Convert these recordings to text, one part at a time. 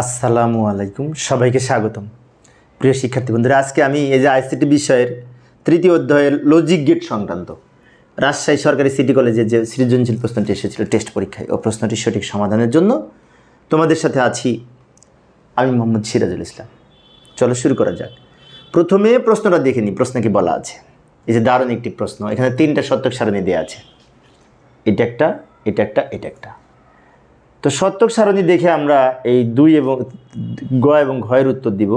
আসসালামু আলাইকুম। সবাইকে স্বাগতম। প্রিয় শিক্ষার্থী বন্ধুরা, আজকে আমি এই যে আইসিটি বিষয়ের তৃতীয় অধ্যায়ের লজিক গেট সংক্রান্ত রাজশাহী সরকারি সিটি কলেজে যে সৃজনশীল প্রশ্নটি এসেছিল টেস্ট পরীক্ষায়, ও প্রশ্নটির সঠিক সমাধানের জন্য তোমাদের সাথে আছি আমি মোহাম্মদ সিরাজুল ইসলাম। চলো শুরু করা যাক। প্রথমে প্রশ্নটা দেখে নিই প্রশ্ন কি বলা আছে। এই যে দারুণ একটি প্রশ্ন, এখানে তিনটা সত্যক সারণী দেওয়া আছে। এটা একটা এটা একটা এটা একটা। তো শতক সারণী দেখে আমরা এই দুই এবং গ এবং ঘয়ের উত্তর দিব।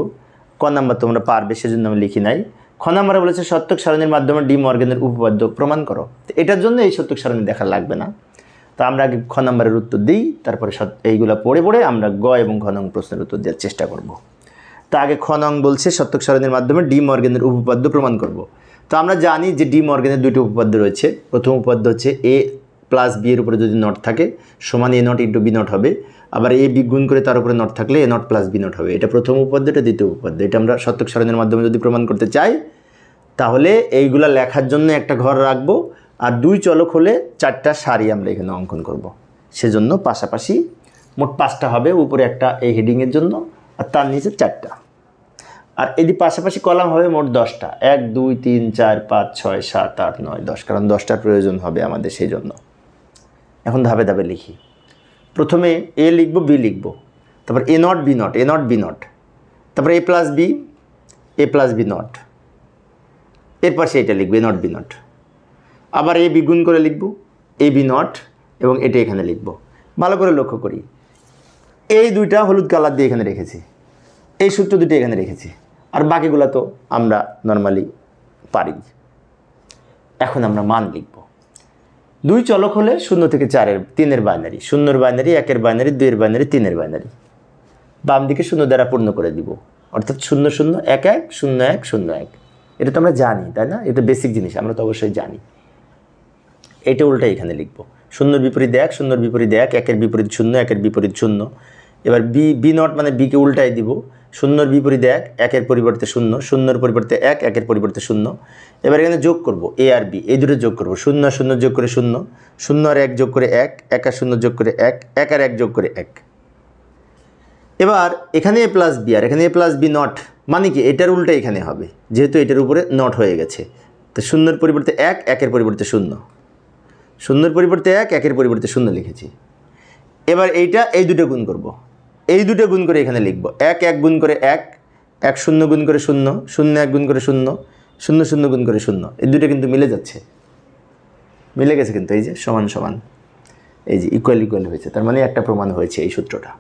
ক নাম্বার তোমরা পারবে, সেজন্য আমি লিখি নাই। খ নাম্বারে বলেছে শতক সারণীর মাধ্যমে ডি মর্গেনের উপপাদ্য প্রমাণ করো। তো এটার জন্য এই শতক সারণী দেখা লাগবে না। তো আমরা আগে খ নাম্বারের উত্তর দিই, তারপরে এইগুলা পড়ে পড়ে আমরা গ এবং ঘ নং প্রশ্নের উত্তর দেওয়ার চেষ্টা করব। তা আগে খ নং বলছে শতক সারণীর মাধ্যমে ডি মর্গেনের উপপাদ্য প্রমাণ করব। তো আমরা জানি যে ডি মর্গেনের দুটো উপপাদ্য রয়েছে। প্রথম উপপাদ্য হচ্ছে এ প্লাস বি এর উপরে যদি নট থাকে, সমান A not into B not হবে। আবার এ বি করে তার উপরে নট থাকলে A not plus B not হবে। এটা প্রথম উপপাদ্য এটা দ্বিতীয় উপপাদ্য এটা আমরা শতক সারণীর মাধ্যমে যদি প্রমাণ করতে চাই, তাহলে এইগুলা লেখার জন্য একটা ঘর রাখব। আর দুই চলক হলে চারটা সারি আমরা এখানে অঙ্কন করব। সেজন্য পাশাপাশি মোট পাঁচটা হবে, উপরে একটা এই হেডিংয়ের জন্য, আর তার নিচে চারটা। আর এদি পাশাপাশি কলাম হবে মোট দশটা। এক, দুই, তিন, চার, পাঁচ, ছয়, সাত, আট, নয়, দশ। কারণ দশটার প্রয়োজন হবে আমাদের সেই জন্য। এখন ধাপে ধাপে লিখি। প্রথমে এ লিখব, বি লিখব। তারপর A not, B not, A not, B not. তারপর A plus B, A plus B not. এর পাশে এটা লিখব, এ নট, বি নট। আবার এ বি গুণ করে লিখব, এ বি নট এবং এটা এখানে লিখব। ভালো করে লক্ষ্য করি। এই দুইটা হলুদ কালার দিয়ে এখানে রেখেছি। এই সূত্র দুটো এখানে রেখেছি। আর বাকিগুলো তো আমরা নর্মালি পারি। এখন আমরা মান লিখব। দুই চলক হলে শূন্য থেকে চারের, তিনের বাইনারি শূন্যর বাইনারি একের বাইনারি দুইয়ের বাইনারি তিনের বাইনারি বাম দিকে শূন্য দ্বারা পূর্ণ করে দিব। অর্থাৎ শূন্য শূন্য, এক এক, শূন্য এক শূন্য, এক। এটা তো আমরা জানি, তাই না? এটা বেসিক জিনিস, আমরা তো অবশ্যই জানি। এটা উল্টা এখানে লিখব। শূন্যর বিপরীত এক, শূন্যর বিপরীত এক, একের বিপরীত শূন্য, একের বিপরীত শূন্য। এবার বি বি নট মানে বিকে উল্টাই দিব। শূন্যর বিপরীত এক, একের পরিবর্তে শূন্য, শূন্যর পরিবর্তে এক, একের পরিবর্তে শূন্য। এবার এখানে যোগ করব এ আর বি এই দুটো যোগ করব। শূন্য শূন্য যোগ করে শূন্য শূন্য আর এক যোগ করে এক এক আর শূন্য যোগ করে এক এক আর এক যোগ করে এক। এবার এখানে এ প্লাস বি আর এখানে এ প্লাস বি নট মানে কি এটার উল্টা এখানে হবে, যেহেতু এটার উপরে নট হয়ে গেছে। তো শূন্যর পরিবর্তে এক, একের পরিবর্তে শূন্য। শূন্যর পরিবর্তে এক, একের পরিবর্তে শূন্য লিখেছি। এবার এইটা, এই দুটো গুণ করব। এই দুটো গুণ করে এখানে লিখব। এক এক গুণ করে এক এক শূন্য গুণ করে শূন্য শূন্য এক গুণ করে শূন্য শূন্য শূন্য গুণ করে শূন্য। এই দুটো কিন্তু মিলে যাচ্ছে। মিলে গেছে কিন্তু, এই যে সমান সমান। এই যে ইকুয়াল ইকুয়াল হয়েছে। তার মানে একটা প্রমাণ হয়েছে এই সূত্রটা।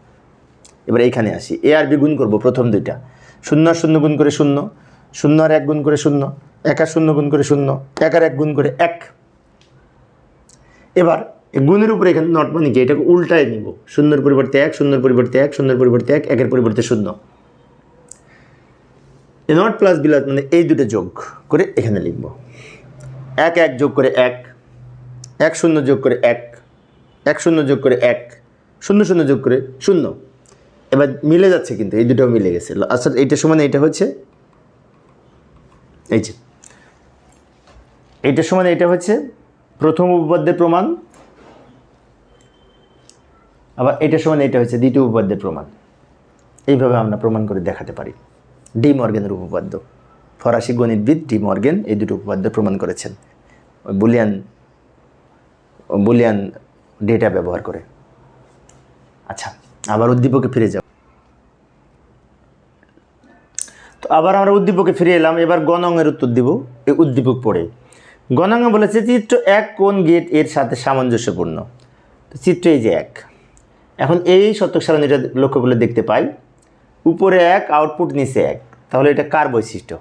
এবার এইখানে আসি। এ আর বি গুণ করব প্রথম দুইটা। শূন্য আর শূন্য গুণ করে শূন্য শূন্য আর এক গুণ করে শূন্য, এক আর শূন্য গুণ করে শূন্য, এক আর এক গুণ করে এক। এবার গুণের উপরে এখানে নট মানে কি? এটাকে উল্টায় নিব। শূন্যর পরিবর্তে এক, শূন্যর পরিবর্তে এক, শূন্যর পরিবর্তে এক, একের পরিবর্তে শূন্য। নট প্লাস বিলাস মানে এই দুটো যোগ করে এখানে লিখব। এক এক যোগ করে এক এক, শূন্য যোগ করে এক এক, শূন্য যোগ করে এক, শূন্য শূন্য যোগ করে শূন্য। এবার মিলে যাচ্ছে কিন্তু, এই দুটো মিলে গেছে। আচ্ছা এইটা সমান এইটা হচ্ছে? এই যে। এইটার সমান এইটা হচ্ছে প্রথম উপপাদ্যের প্রমাণ আবার এটা সমান এটা হচ্ছে দ্বিতীয় উপপাদ্যের প্রমাণ। এইভাবে আমরা প্রমাণ করে দেখাতে পারি। ডি মর্গেনের উপপাদ্য। ফরাসি গণিতবিদ ডি মর্গেন এই দুটো উপপাদ্য প্রমাণ করেছেন। বুলিয়ান বুলিয়ান ডেটা ব্যবহার করে। আচ্ছা আবার উদ্দীপকে ফিরে যাব তো আবার আমরা উদ্দীপকে ফিরে এলাম, এবার গণঙের উত্তর দিব, এই উদ্দীপক পড়ে। গণাঙ্গ বলেছে চিত্র এক কোন গেটের সাথে সামঞ্জস্যপূর্ণ? তো চিত্র এই যে এক। এখন এই শতক সারণীটা লক্ষ্য করলে দেখতে পাই। উপরে এক আউটপুট নিচে এক। তাহলে এটা কার বৈশিষ্ট্য?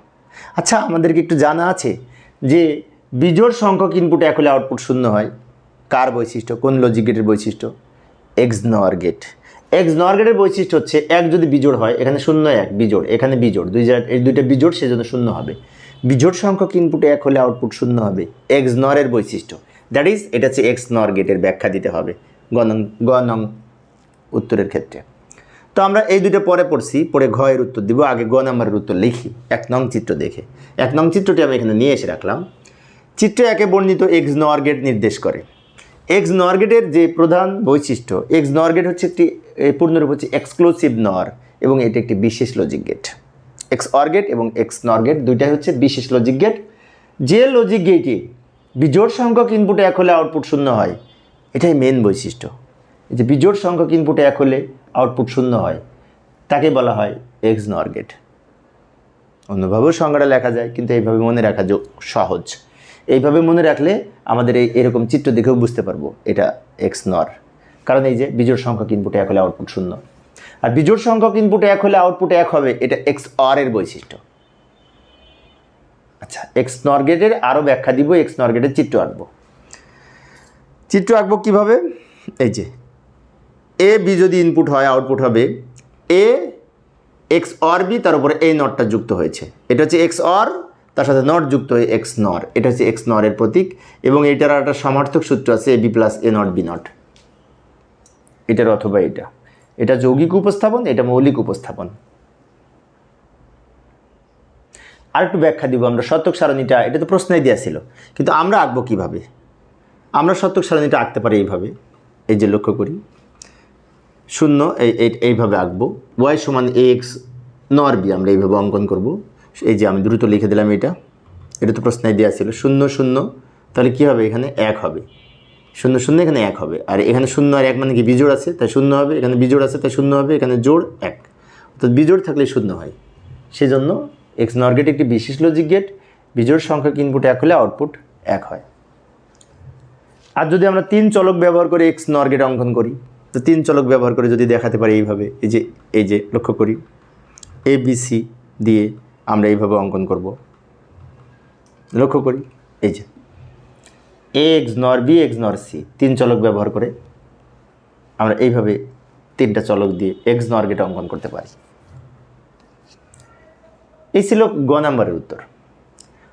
আচ্ছা আমাদেরকে একটু জানা আছে যে বিজোড় সংখ্যক ইনপুট এক হলে আউটপুট শূন্য হয়। কার বৈশিষ্ট্য? কোন লজিক গেটের বৈশিষ্ট্য? এক্স নর গেট এক্স নর গেটের বৈশিষ্ট্য হচ্ছে এক যদি বিজোড় হয়, এখানে শূন্য এক, বিজোড়, এখানে বিজোড়। দুই এই দুইটা বিজোড় সেজন্য শূন্য হবে। বিজোড় সংখ্যক ইনপুট এক হলে আউটপুট শূন্য হবে। এক্স নরের বৈশিষ্ট্য। দ্যাট ইজ এটা হচ্ছে এক্স নর গেটের ব্যাখ্যা দিতে হবে। গণং গণং উত্তরের ক্ষেত্রে। তো আমরা এই দুটো পরে পড়ছি পরে ঘ এর উত্তর দিব, আগে গ নাম্বারের উত্তর লিখি। এক নং চিত্র দেখে। এক নং চিত্রটি আমি এখানে নিয়ে এসে রাখলাম। চিত্র একে বর্ণিত এক্স নর গেট নির্দেশ করে। এক্স নরগেটের যে প্রধান বৈশিষ্ট্য, এক্স নরগেট হচ্ছে একটি পূর্ণরূপ হচ্ছে এক্সক্লুসিভ নর এবং এটি একটি বিশেষ logic gate X or gate এবং এক্স নরগেট দুইটাই হচ্ছে বিশেষ লজিক গেট যে লজিক গেটে বিজোড় সংখ্যক ইনপুটে এক হলে আউটপুট শূন্য হয়, এটাই মেন বৈশিষ্ট্য। যে বিজোড় সংখ্যক ইনপুটে এক হলে আউটপুট শূন্য হয়, তাকে বলা হয় এক্স নর গেট অন্যভাবেও সংজ্ঞাটা লেখা যায়, কিন্তু এইভাবে মনে রাখা সহজ। এইভাবে মনে রাখলে আমাদের এই এরকম চিত্র দেখেও বুঝতে পারব এটা এক্স নর কারণ এই যে বিজোড় সংখ্যক ইনপুটে এক হলে আউটপুট শূন্য। আর বিজোড় সংখ্যক ইনপুটে এক হলে আউটপুট এক হবে, এটা এক্স অর এর বৈশিষ্ট্য। আচ্ছা এক্স নর গেটের আরও ব্যাখ্যা দিব এক্স নর গেটের চিত্র আঁকবো। চিত্র আঁকবো কীভাবে? এই যে এ বি যদি ইনপুট হয় আউটপুট হবে। এ এক্স অর বি তার উপরে এই নটটা যুক্ত হয়েছে। এটা হচ্ছে এক্স অর তার সাথে নট যুক্ত হয়ে এক্স নর এটা হচ্ছে এক্স নরের প্রতীক এবং এটার একটা সমার্থক সূত্র আছে A B plus A not B not এটার অথবা এটা। এটা যৌগিক উপস্থাপন, এটা মৌলিক উপস্থাপন। আর একটু ব্যাখ্যা দিব আমরা। শতক সারণীটা, এটা তো প্রশ্নই দেওয়া ছিল। কিন্তু আমরা আঁকবো কীভাবে? আমরা শতক সারণীটা আঁকতে পারি এইভাবে। এই যে লক্ষ্য করি। শূন্য, এই, এই- এইভাবে আঁকবো। ওয়াই সমান এক্স নর বি আমরা এইভাবে অঙ্কন করব। এই যে আমি দ্রুত লিখে দিলাম এটা। এটা তো প্রশ্নে দেওয়া ছিল। শূন্য শূন্য, তাহলে কী হবে? এখানে এক হবে। শূন্য শূন্য, এখানে এক হবে। আর এখানে শূন্য আর এক মানে কি? বিজোড় আছে, তাই শূন্য হবে। এখানে বিজোড় আছে, তাই শূন্য হবে। এখানে জোড় এক। অর্থাৎ বিজোড় থাকলে শূন্য হয়। সেজন্য এক্স নর গেট একটি বিশেষ লজিক গেট বিজোড় সংখ্যক ইনপুট এক হলে আউটপুট এক হয়। আর যদি আমরা তিন চলক ব্যবহার করে এক্স নর গেট অঙ্কন করি তো তিন চলক ব্যবহার করে যদি দেখাতে পারি এইভাবে, এই যে এই যে, লক্ষ্য করি। এ সি দিয়ে আমরা এইভাবে অঙ্কন করব। লক্ষ্য করি, এই যে। A X nor B X nor C তিন চলক ব্যবহার করে আমরা এইভাবে তিনটা চলক দিয়ে এক্স নর গেট অঙ্কন করতে পারি। এই ছিল গ নাম্বারের উত্তর।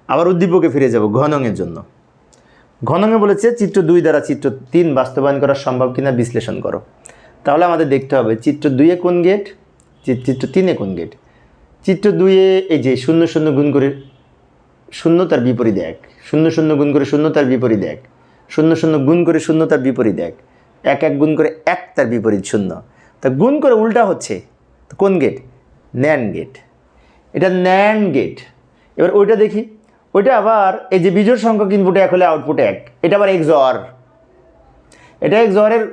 আবার উদ্দীপকে ফিরে যাব ঘনঙের জন্য। ঘনঙে বলেছে, চিত্র দুই দ্বারা চিত্র তিন বাস্তবায়ন করা সম্ভব কিনা বিশ্লেষণ করো। তাহলে আমাদের দেখতে হবে, চিত্র দুইয়ে কোন গেট চিত্র তিনে কোন গেট চিত্র দুইয়ে এই যে শূন্য শূন্য গুণ করে শূন্য তার বিপরীত এক, শূন্য শূন্য গুণ করে শূন্য তার বিপরীত এক, শূন্য শূন্য গুণ করে শূন্য তার বিপরীত এক এক এক গুণ করে এক তার বিপরীত শূন্য। তা গুণ করে উল্টা হচ্ছে, কোন গেট ন্যান গেট এটা ন্যান গেট এবার ওইটা দেখি। ওইটা আবার এই যে বিজোড় সংখ্যক ইনপুটে এক হলে আউটপুট এক। এটা আবার এক্স অর এটা এক্স অরের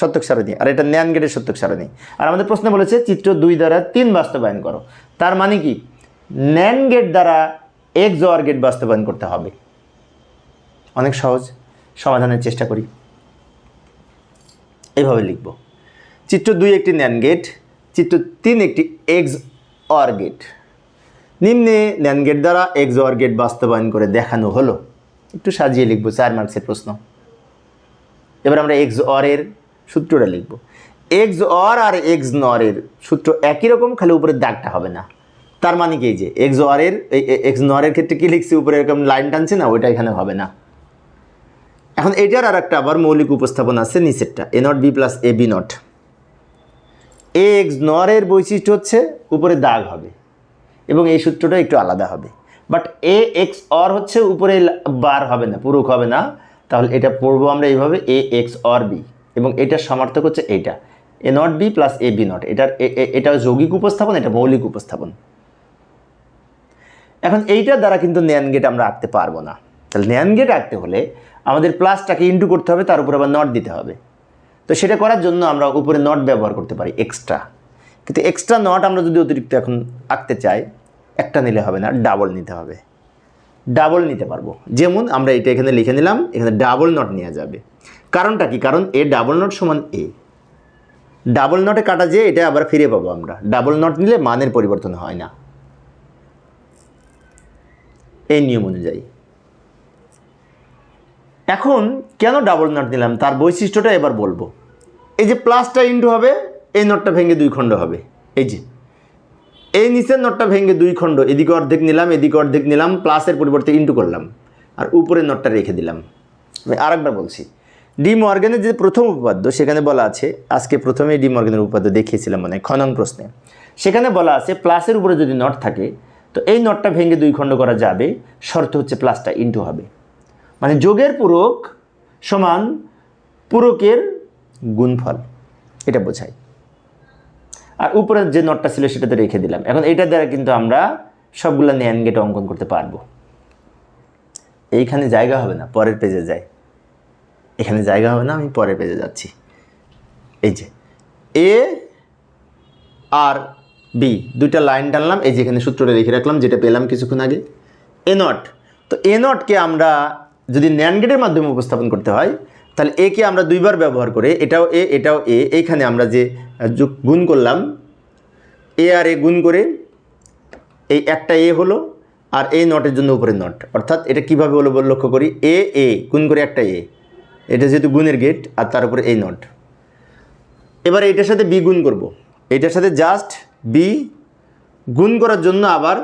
সত্যক সারণী, আর এটা ন্যান গেটের সত্যক সারণী। আর আমাদের প্রশ্ন বলেছে, চিত্র দুই দ্বারা তিন বাস্তবায়ন করো। তার মানে কি? ন্যান গেট দ্বারা এক্স অর গেট বাস্তবায়ন করতে হবে। অনেক সহজ, সমাধানের চেষ্টা করি। এইভাবে লিখব। চিত্র দুই একটি ন্যান গেট, চিত্র তিন একটি এক্স অর গেট। নিম্নে ন্যান গেট দ্বারা এক্স অর গেট বাস্তবায়ন করে দেখানো হলো। একটু সাজিয়ে লিখব, চার মার্কসের প্রশ্ন। এবার আমরা এক্স অরের সূত্রটা লিখব। এক্স অর আর এক্স নরের সূত্র একই রকম, খালি উপরের দাগটা হবে না। তার মানে কি যে এক্স অরের এক্স নরের ক্ষেত্রে কি লিখছি? উপরে এরকম লাইন টানছে না, ওইটা এখানে হবে না। এখন এটার আর একটা আবার মৌলিক উপস্থাপন আছে নিচেরটা, A not B plus A B not. A X নরের বৈশিষ্ট্য হচ্ছে উপরে দাগ হবে। এবং এই সূত্রটা একটু আলাদা হবে। বাট এ এক্স অর হচ্ছে উপরে বার হবে না, পুরুক হবে না। তাহলে এটা পড়ব আমরা এইভাবে এ এক্স অর বি এবং এটার সমার্থক হচ্ছে এইটা A not B plus A B not এটার এটা যৌগিক উপস্থাপন, এটা মৌলিক উপস্থাপন। এখন এইটার দ্বারা কিন্তু ন্যান গেট আমরা আঁকতে পারব না। তাহলে ন্যান গেট আঁকতে হলে আমাদের প্লাসটাকে ইন্টু করতে হবে, তার উপর আবার নট দিতে হবে। তো সেটা করার জন্য আমরা উপরে নট ব্যবহার করতে পারি এক্সট্রা কিন্তু এক্সট্রা নট আমরা যদি অতিরিক্ত এখন আঁকতে চাই, একটা নিলে হবে না ডাবল নিতে হবে। ডাবল নিতে পারব। যেমন আমরা এটা এখানে লিখে নিলাম, এখানে ডাবল নট নেওয়া যাবে। কারণটা কি? কারণ এ ডাবল নট সমান এ। ডাবল নটে কাটা যে এটা আবার ফিরে পাবো আমরা। ডাবল নট নিলে মানের পরিবর্তন হয় না। এই নিয়ম অনুযায়ী। এখন কেন ডাবল নট নিলাম? তার বৈশিষ্ট্যটা এবার বলব। এই যে প্লাসটা ইন্টু হবে এই নটটা ভেঙে দুই খণ্ড হবে। এই যে, এই নিচের নটটা ভেঙে দুই খণ্ড, এদিকে অর্ধেক নিলাম, এদিকে অর্ধেক নিলাম প্লাসের পরিবর্তে ইন্টু করলাম। আর উপরের নটটা রেখে দিলাম। আমি আরেকবার বলছি ডি মর্গানের যে প্রথম উপপাদ্য সেখানে বলা আছে, আজকে প্রথমেই ডি মর্গানের উপপাদ্য দেখিয়েছিলাম মানে খনন প্রশ্নে। সেখানে বলা আছে প্লাসের উপরে যদি নট থাকে, তো এই নটটা ভেঙে দুই খণ্ড করা যাবে, শর্ত হচ্ছে প্লাসটা ইন্টু হবে। মানে যোগের পূরক সমান পূরকের গুণফল, এটা বোঝায়। আর উপরের যে নটটা ছিল সেটাতে রেখে দিলাম। এখন এটা দ্বারা কিন্তু আমরা সবগুলো ন্যান গেট অঙ্কন করতে পারব। এইখানে জায়গা হবে না, পরের পেজে যাই। এখানে জায়গা হবে না, আমি পরের পেজে যাচ্ছি। এই যে এ আর বি দুইটা লাইন টানলাম, এই যে এখানে সূত্রটা লিখে রাখলাম, যেটা পেলাম কিছুক্ষণ আগে। এ নট তো এ নটকে আমরা যদি ন্যান গেটের মাধ্যমে উপস্থাপন করতে হয় তাহলে একে আমরা দুইবার ব্যবহার করে, এটাও এ এটাও এ, এইখানে আমরা যে গুণ করলাম, এ আর এ গুণ করে, এই একটা এ হলো, আর এই নটের জন্য উপরে নট। অর্থাৎ এটা কীভাবে হলো লক্ষ্য করি, এ এ, গুণ করে একটা এ। এটা যেহেতু গুণের গেট, আর তার উপরে এই নট। এবার এটার সাথে বি গুণ করব। এটার সাথে জাস্ট বি গুণ করার জন্য আবার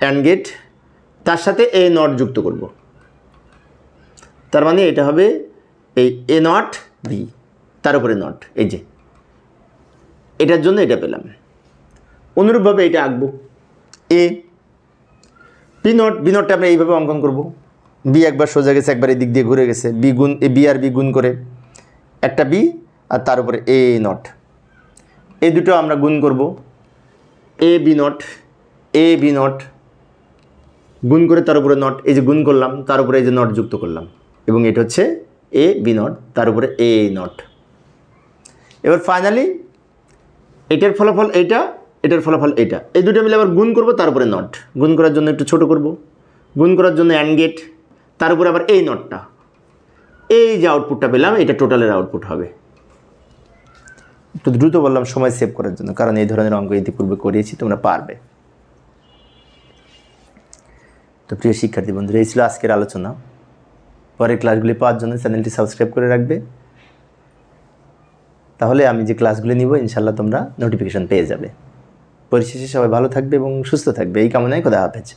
অ্যান্ড গেট তার সাথে এ নট যুক্ত করব। তার মানে এটা হবে এই এ নট বি তার উপরে নট এই যে। এটার জন্য এটা পেলাম। অনুরূপভাবে এটা আঁকবো। এ বি নট বি নটটা আমরা এইভাবে অঙ্কন করব। বি একবার সোজা গেছে, একবার এই দিক দিয়ে ঘুরে গেছে। বি গুণ, এ বি আর বি গুণ করে। একটা বি আর তার উপরে এ নট এই দুটো আমরা গুণ করব। A B not A B not গুণ করে তার উপরে নট এই যে গুণ করলাম, তার উপরে এই যে নট যুক্ত করলাম। এবং এটা হচ্ছে এ বি নট তার উপরে এ নট এবার ফাইনালি এটার ফলাফল এইটা, এটার ফলাফল এটা এই দুটো মিলে আবার গুণ করব, তার উপরে নট গুণ করার জন্য একটু ছোট করব। গুণ করার জন্য অ্যান্ড গেট তার উপরে আবার এই নটটা এই যে আউটপুটটা পেলাম, এটা টোটালের আউটপুট হবে। একটু দ্রুত বললাম, সময় সেভ করার জন্য, কারণ এই ধরনের অঙ্ক ইতিপূর্বে করিয়েছি, তোমরা পারবে। তো প্রিয় শিক্ষার্থী বন্ধুরা, এই ছিল আজকের আলোচনা। পরের ক্লাসগুলি পাওয়ার জন্য চ্যানেলটি সাবস্ক্রাইব করে রাখবে। তাহলে আমি যে ক্লাসগুলি নিব ইনশাল্লাহ তোমরা নোটিফিকেশান পেয়ে যাবে। পরিশেষে সবাই ভালো থাকবে এবং সুস্থ থাকবে। এই কামনায় কথা হাফেজ।